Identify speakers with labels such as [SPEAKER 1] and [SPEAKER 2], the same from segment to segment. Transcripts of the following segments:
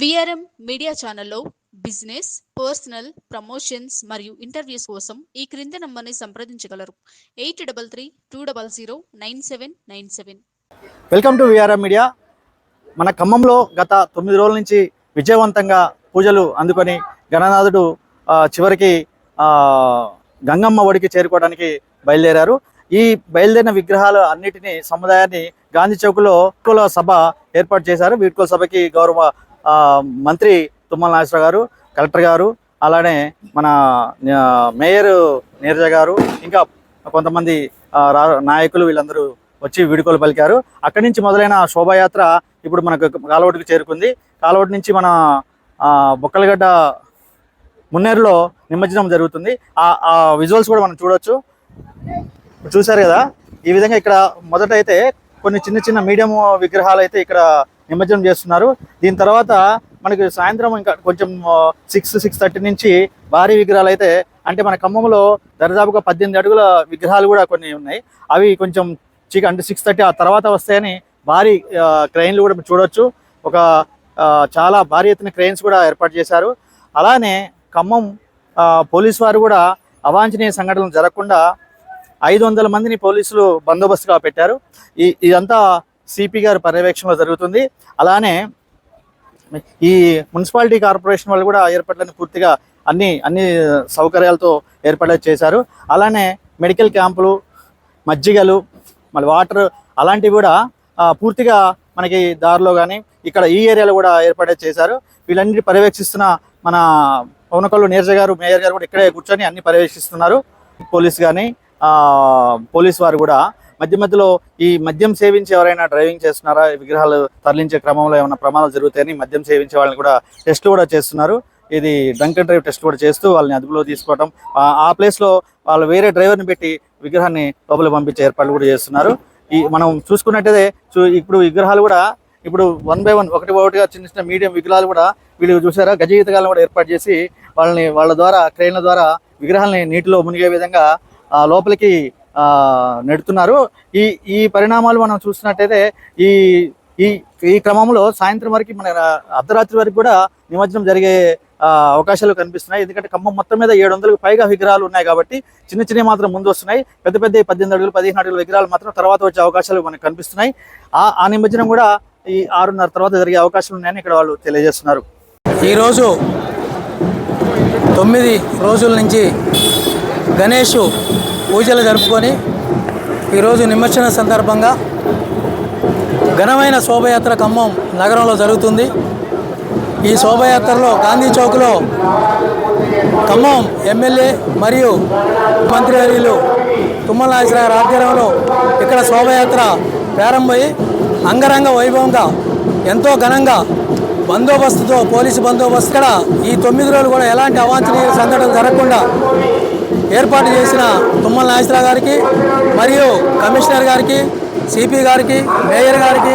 [SPEAKER 1] VRM media ఛానల్లో business personal promotions మరియు interviews కోసం ఈ క్రింది నంబర్ని సంప్రదించగలరు. Eight double three two double zero nine seven nine seven.
[SPEAKER 2] Welcome to VRM media మన ఖమ్మంలో గత తొమ్మిది రోజుల నుంచి విజయవంతంగా పూజలు అందుకొని గణనాథుడు చివరికి గంగమ్మ ఒడికి చేరుకోవడానికి బయలుదేరారు. ఈ బయలుదేరిన విగ్రహాలు అన్నిటినీ సముదాయాన్ని గాంధీ చౌక్లో వీడ్కోల సభ ఏర్పాటు చేశారు. వీడ్కోల సభకి గౌరవ మంత్రి తుమ్మల నాగేశ్వర గారు కలెక్టర్ గారు అలానే మన మేయర్ నీరజ గారు ఇంకా కొంతమంది రా- నాయకులు వీళ్ళందరూ వచ్చి వీడుకోలు పలికారు. అక్కడి నుంచి మొదలైన శోభాయాత్ర ఇప్పుడు మనకు కాలవటికి చేరుకుంది. కాలవటి నుంచి మన బొక్కలగడ్డ మున్నేరులో నిమజ్జనం జరుగుతుంది. ఆ ఆ విజువల్స్ కూడా మనం చూడవచ్చు చూసారు చూశారు కదా? ఈ విధంగా ఇక్కడ మొదట అయితే కొన్ని చిన్న చిన్న మీడియం విగ్రహాలు అయితే ఇక్కడ నిమజ్జనం చేస్తున్నారు. దీని తర్వాత మనకి సాయంత్రం ఇంకా కొంచెం సిక్స్ సిక్స్ థర్టీ నుంచి భారీ విగ్రహాలు అయితే అంటే మన ఖమ్మంలో దరిదాపుగా పద్దెనిమిది అడుగుల విగ్రహాలు కూడా కొన్ని ఉన్నాయి. అవి కొంచెం చీక అంటే సిక్స్ థర్టీ ఆ తర్వాత వస్తాయని భారీ క్రైన్లు క్రెయిన్లు కూడా చూడొచ్చు. ఒక చాలా భారీ ఎత్తున క్రెయిన్స్ కూడా ఏర్పాటు చేశారు. అలానే ఖమ్మం పోలీస్ వారు కూడా అవాంఛనీయ సంఘటనలు జరగకుండా ఐదు వందల మందిని పోలీసులు బందోబస్తుగా పెట్టారు. ఈ ఇదంతా సిపి గారి పర్యవేక్షణలో జరుగుతుంది. అలానే ఈ మున్సిపాలిటీ కార్పొరేషన్ వాళ్ళు కూడా ఏర్పాట్లను పూర్తిగా అన్ని అన్ని సౌకర్యాలతో ఏర్పాటు చేశారు. అలానే మెడికల్ క్యాంపులు మజ్జిగలు మళ్ళీ వాటర్ అలాంటివి కూడా పూర్తిగా మనకి దారిలో కానీ ఇక్కడ ఈ ఏరియాలో కూడా ఏర్పాటు చేశారు. వీళ్ళన్నిటి పర్యవేక్షిస్తున్న మన పవనకొల్లు నీరజ గారు మేయర్ గారు కూడా ఇక్కడే కూర్చొని అన్ని పర్యవేక్షిస్తున్నారు. పోలీస్ కానీ పోలీస్ వారు కూడా మధ్య మధ్యలో ఈ మద్యం సేవించి ఎవరైనా డ్రైవింగ్ చేస్తున్నారా? ఈ విగ్రహాలు తరలించే క్రమంలో ఏమైనా ప్రమాదాలు జరుగుతాయని మద్యం సేవించే వాళ్ళని కూడా టెస్ట్ కూడా చేస్తున్నారు. ఇది డంకన్ అండ్ డ్రైవ్ టెస్ట్ కూడా చేస్తూ వాళ్ళని అదుపులో తీసుకోవడం ఆ- ప్లేస్లో వాళ్ళు వేరే డ్రైవర్ని పెట్టి విగ్రహాన్ని లోపలికి పంపించే ఏర్పాట్లు కూడా చేస్తున్నారు. ఈ మనం చూసుకున్నట్టయితే చూ ఇప్పుడు విగ్రహాలు కూడా ఇప్పుడు వన్ బై వన్ ఒకటి ఒకటిగా చిన్న చిన్న మీడియం విగ్రహాలు కూడా వీళ్ళు చూసారా? గజగీతగాలను కూడా ఏర్పాటు చేసి వాళ్ళని వాళ్ళ ద్వారా క్రెయిన్ల ద్వారా విగ్రహాలని నీటిలో మునిగే విధంగా లోపలికి నెడుతున్నారు. ఈ ఈ పరిణామాలు మనం చూసినట్టయితే ఈ ఈ ఈ క్రమంలో సాయంత్రం వరకు మన అర్ధరాత్రి వరకు కూడా నిమజ్జనం జరిగే అవకాశాలు కనిపిస్తున్నాయి. ఎందుకంటే ఖమ్మం మొత్తం మీద ఏడు వందలకు పైగా విగ్రహాలు ఉన్నాయి కాబట్టి చిన్న చిన్నవి మాత్రం ముందు వస్తున్నాయి. పెద్ద పెద్ద పద్దెనిమిది అడుగులు పదిహేను అడుగుల విగ్రహాలు మాత్రం తర్వాత వచ్చే అవకాశాలు మనకు కనిపిస్తున్నాయి. ఆ ఆ నిమజ్జనం కూడా ఈ ఆరున్నర తర్వాత జరిగే అవకాశాలు ఉన్నాయని ఇక్కడ వాళ్ళు తెలియజేస్తున్నారు.
[SPEAKER 3] ఈరోజు తొమ్మిది రోజుల నుంచి గణేష్ పూజలు జరుపుకొని ఈరోజు నిమజ్జన సందర్భంగా ఘనమైన శోభయాత్ర ఖమ్మం నగరంలో జరుగుతుంది. ఈ శోభయాత్రలో గాంధీ చౌక్లో ఖమ్మం ఎమ్మెల్యే మరియు మంత్రివర్యులు తుమ్మల నాగేశ్వర ఆధ్వర్యంలో ఇక్కడ శోభయాత్ర ప్రారంభమై అంగరంగ వైభవంగా ఎంతో ఘనంగా బందోబస్తుతో పోలీసు బందోబస్తు ఇక్కడ ఈ తొమ్మిది రోజులు కూడా ఎలాంటి అవాంఛనీయ సంఘటనలు జరగకుండా ఏర్పాటు చేసిన తుమ్మల నాగేశ్వర గారికి మరియు కమిషనర్ గారికి సిపి గారికి మేయర్ గారికి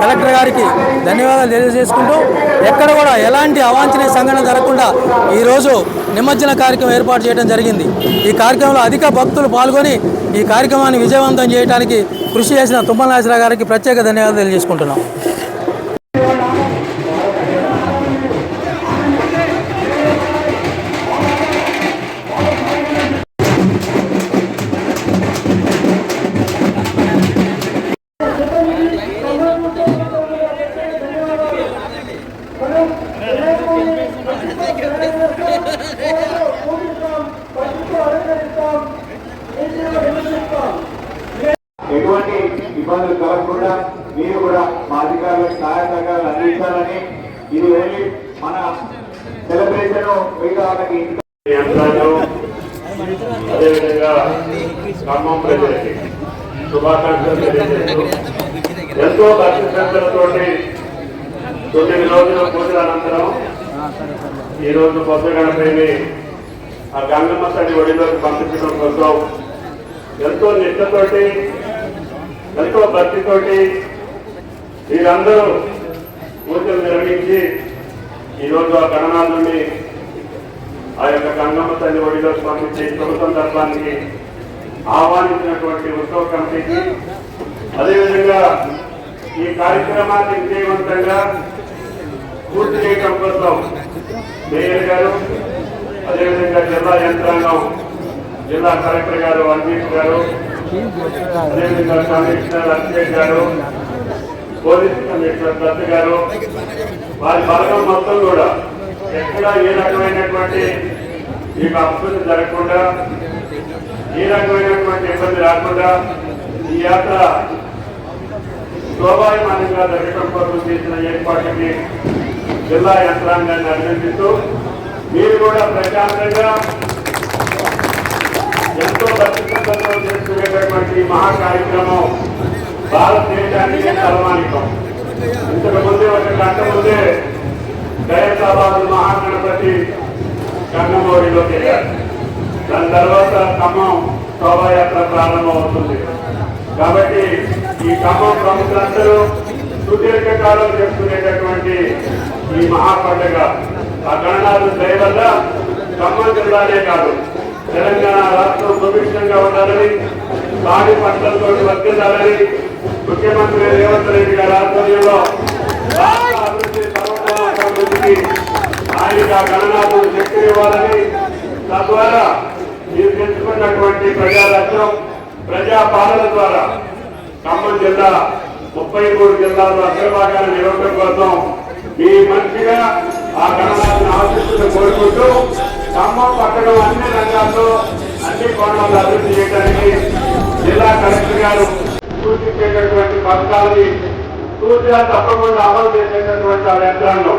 [SPEAKER 3] కలెక్టర్ గారికి ధన్యవాదాలు తెలియజేసుకుంటూ ఎక్కడ కూడా ఎలాంటి అవాంఛనీయ సంఘటన జరగకుండా ఈరోజు నిమజ్జన కార్యక్రమం ఏర్పాటు చేయడం జరిగింది. ఈ కార్యక్రమంలో అధిక భక్తులు పాల్గొని ఈ కార్యక్రమాన్ని విజయవంతం చేయడానికి కృషి చేసిన తుమ్మల నాగేశ్వర గారికి ప్రత్యేక ధన్యవాదాలు తెలియజేసుకుంటున్నాం.
[SPEAKER 4] కూడా మీరు కూడా మా అధికారులకు సహాయ సహకారాలు అందించాలని ఇది ఓన్లీ మన సెలబ్రేషన్ మిగతా వాళ్ళకి
[SPEAKER 5] అదేవిధంగా ఖమ్మం ప్రజలకి శుభాకాంక్షలు తెలియజేస్తూ ఎంతో భక్తి శ్రద్ధలతోటి తొమ్మిది రోజుల పూజల అనంతరం ఈ రోజు కొత్త గణపతిని ఆ గంగమ్మ తల్లి ఒడిలోకి పంపించడం కోసం ఎంతో నిష్టతోటి ఎంతో భక్తితోటి వీరందరూ పూజలు నిర్వహించి ఈరోజు ఆ గణనాథుని ఆ యొక్క గంగమ్మ తల్లి ఒడిలోకి పంపించే ప్రభుత్వం తత్వానికి ఆహ్వానించినటువంటి ఉత్సవ కమిటీకి అదేవిధంగా ఈ కార్యక్రమాన్ని విజయవంతంగా పూర్తి చేయడం కోసం మేయర్ గారు అదేవిధంగా జిల్లా యంత్రాంగం జిల్లా కలెక్టర్ గారు అన్వీష్ గారు పోలీస్ కమిషనర్ దత్త గారు వారి బలగం మొత్తం కూడా ఎక్కడ ఏ రకమైనటువంటి మీకు అభివృద్ధి జరగకుండా ఏ రకమైనటువంటి ఇబ్బంది రాకుండా ఈ యాత్ర శోభాయమానంగా జరగడం కోసం చేసిన ఏర్పాటుని జిల్లా యంత్రాంగాన్ని అభినందిస్తూ మీరు కూడా ప్రశాంతంగా భక్తితో చేస్తున్నటువంటి ఈ మహా కార్యక్రమం భారతదేశానికి సన్మానికం ఇంతకు ముందే ఒక గంట ముందే దయసాబాద్ మహాగణపతి కన్నమూరిలో చేయాలి దాని తర్వాత ఖమ్మం శోభాయాత్ర ప్రారంభమవుతుంది. కాబట్టి ఈ ఖమ్మం ప్రముఖులందరూ సుదీర్ఘకాలం చేసుకునేటటువంటి ఈ మహాపండగ. ఆ గణనాథు దయ వల్ల ఖమ్మం జిల్లానే కాదు తెలంగాణ రాష్ట్రం సుభిక్షంగా ఉండాలని పాడి పంటలతో వర్తిల్లాలని ముఖ్యమంత్రి రేవంత్ రెడ్డి గారి ఆధ్వర్యంలో రాష్ట్ర అభివృద్ధి ఆయన గణనాథుడు శక్తి ఇవ్వాలని తద్వారా మీరు తెచ్చుకున్నటువంటి ప్రజారాజ్యం ప్రజా పాలన ద్వారా ఖమ్మం జిల్లా ముప్పై మూడు జిల్లాల్లో అగ్రభాగాన్ని నిలవడం కోసం మీ మంచిగా ఆ గణనాథుని ఆశిస్తున్న కోరుకుంటూ ఖమ్మం పట్టణం అన్ని రంగాల్లో అన్ని కోణాలు అభివృద్ధి చేయడానికి జిల్లా కలెక్టర్ గారు సూచించేటటువంటి పథకాలని సూచన తప్పకుండా అమలు చేసేటటువంటి ఆ యంత్రాంగం.